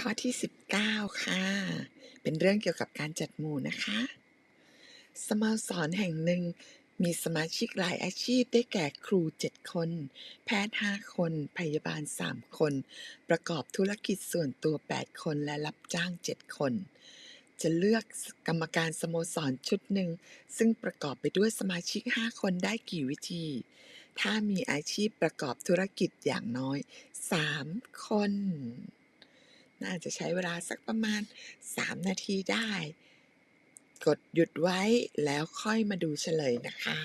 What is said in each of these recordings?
ข้อที่ 19 ค่ะ เป็นเรื่องเกี่ยวกับการจัดหมู่นะคะ สโมสรแห่งหนึ่งมีสมาชิกหลายอาชีพได้แก่ครู 7 คน แพทย์ 5 คน พยาบาล 3 คน ประกอบธุรกิจส่วนตัว 8 คนและรับจ้าง 7 คน จะเลือกกรรมการสโมสรชุดหนึ่ง ซึ่งประกอบไปด้วยสมาชิก 5 คนได้กี่วิธี ถ้ามีอาชีพประกอบธุรกิจอย่างน้อย 3 คน น่าจะใช้เวลาสักประมาณ 3 นาทีได้ กดหยุดไว้แล้วค่อยมาดูเฉลยนะคะ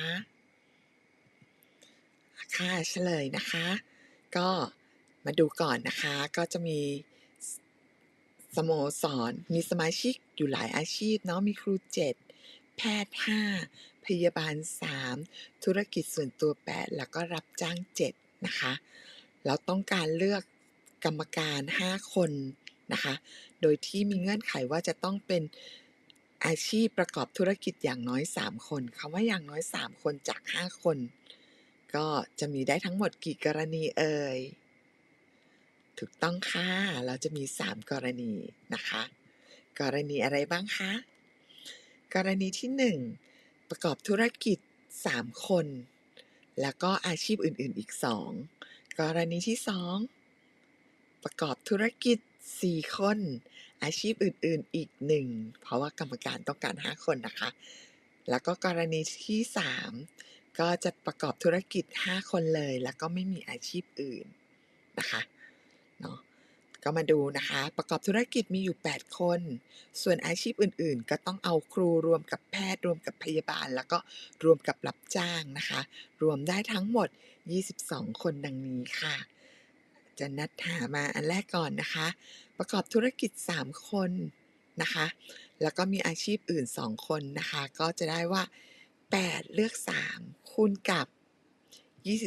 ค่ะเฉลยนะคะ ก็มาดูก่อนนะคะ ก็จะมีสสโมสร มีสมาชิกอยู่หลายอาชีพเนาะ มีครู 7 แพทย์ 5 พยาบาล 3 ธุรกิจส่วนตัว 8 แล้วก็รับจ้าง 7 นะคะเราต้องการเลือกกรรมการ 5 คน นะคะ โดยที่มีเงื่อนไขว่าจะต้องเป็นอาชีพประกอบธุรกิจอย่างน้อย 3 คนคำว่าอย่างน้อย 3 คนจาก 5 คน ก็จะมีได้ทั้งหมดกี่กรณีเอ่ย ถูกต้องค่ะ เราจะมี 3 กรณีนะคะ กรณีอะไรบ้างคะ กรณีที่ 1 ประกอบธุรกิจ 3 คน แล้วก็อาชีพอื่นๆอีก 2 กรณีที่ 2 ประกอบธุรกิจ 4คนอาชีพอื่นๆอีก1เพราะว่ากรรมการต้องการ 5 คนนะคะ แล้วก็กรณีที่ 3 ก็จะประกอบธุรกิจ 5 คนเลย แล้วก็ไม่มีอาชีพอื่นนะคะเนาะก็มาดูนะคะ ประกอบธุรกิจมีอยู่ 8 คน ส่วนอาชีพอื่นๆ ก็ต้องเอาครูรวมกับแพทย์ รวมกับพยาบาล แล้วก็รวมกับรับจ้างนะคะ รวมได้ทั้งหมด 22 คนดังนี้ค่ะ จะนัดหามาอันแรกก่อนนะคะ ประกอบธุรกิจ 3 คนนะคะ แล้วก็มีอาชีพอื่น 2 คนนะคะ ก็จะได้ว่า 8 เลือก 3 คูณกับ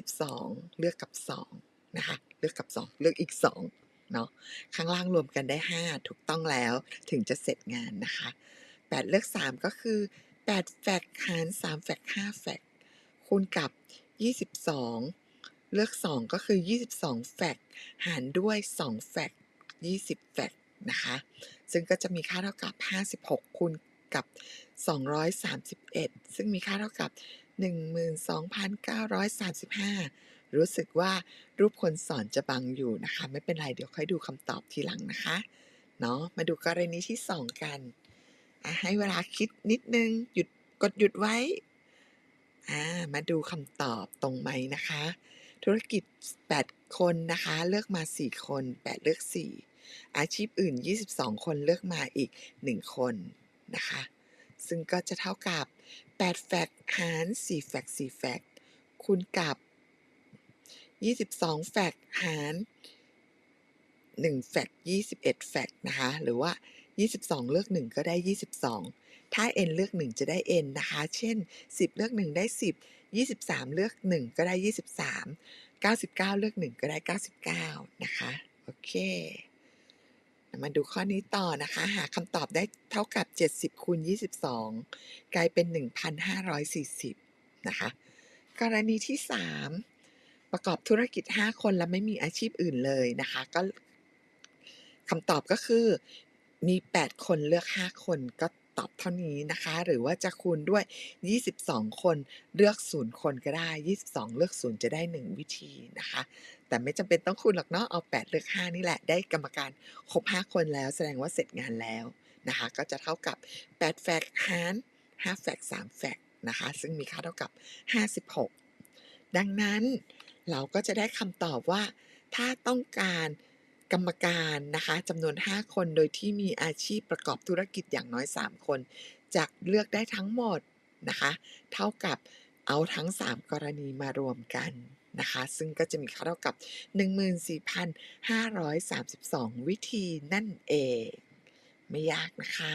22 เลือกกับ 2 นะคะ เลือกกับ 2 เลือกอีก 2 เนาะข้างล่างรวมกันได้ 5 ถูกต้องแล้วถึงจะเสร็จงานนะคะ 8 เลือก 3 ก็คือ 8 แฟกหาร3แฟก5แฟกคูณกับ 22 เลือก 2 ก็คือ 22 แฟกหารด้วย 2 แฟก20 แฟกนะคะ ซึ่งก็จะมีค่าเท่ากับ 56 คูณกับ 231 ซึ่งมีค่าเท่ากับ 12,935 รู้สึกว่ารูปคนสอนจะบังอยู่นะคะ ไม่เป็นไรเดี๋ยวค่อยดูคำตอบทีหลังนะคะ เนาะมาดูกรณีที่ 2 กัน ให้เวลาคิดนิดนึง หยุดกดหยุดไว้ มาดูคำตอบตรงไหมนะคะ ธุรกิจ 8 คนนะคะ เลือกมา 4 คน 8 เลือก 4 อาชีพอื่น 22 คนเลือกมาอีก 1 คนนะคะ ซึ่งก็จะเท่ากับ 8 แฟกหาร 4 แฟก4แฟกคูณกับ 22 แฟกหาร1แฟก21 แฟกนะคะ หรือว่า 22 เลือก 1 ก็ได้ 22ถ้า n เลือก 1 จะได้ n นะคะ เช่น 10 เลือก 1 ได้ 10 23 เลือก 1 ก็ได้ 23 99 เลือก 1 ก็ได้ 99 นะคะ โอเค มาดูข้อนี้ต่อนะคะ หาคำตอบได้เท่ากับ 70คูณ22 กลายเป็น 1,540 นะคะ กรณีที่ 3 ประกอบธุรกิจ 5 คนและไม่มีอาชีพอื่นเลยนะคะ ก็คำตอบก็คือ มี 8 คนเลือก 5 คนก็ตอบเท่านี้นะคะ หรือว่าจะคูณด้วย 22 คนเลือก 0 คนก็ได้ 22 เลือก 0 จะได้ 1 วิธีนะคะ แต่ไม่จำเป็นต้องคูณหรอกเนาะเอา 8 เลือก 5 นี่แหละได้กรรมการครบ 5 คนแล้ว แสดงว่าเสร็จงานแล้วนะคะ ก็จะเท่ากับ 8 แฟกหาร5แฟก3แฟกนะคะ ซึ่งมีค่าเท่ากับ 56 ดังนั้นเราก็จะได้คำตอบว่า ถ้าต้องการ กรรมการนะคะจำนวน 5 คนโดยที่มีอาชีพประกอบธุรกิจอย่างน้อย 3 คนจะเลือกได้ทั้งหมดนะคะเท่ากับเอาทั้ง 3 กรณีมารวมกันนะคะซึ่งก็จะมีค่าเท่ากับ 14,532 วิธีนั่นเอง ไม่ยากนะคะ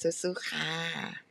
สู้ๆค่ะ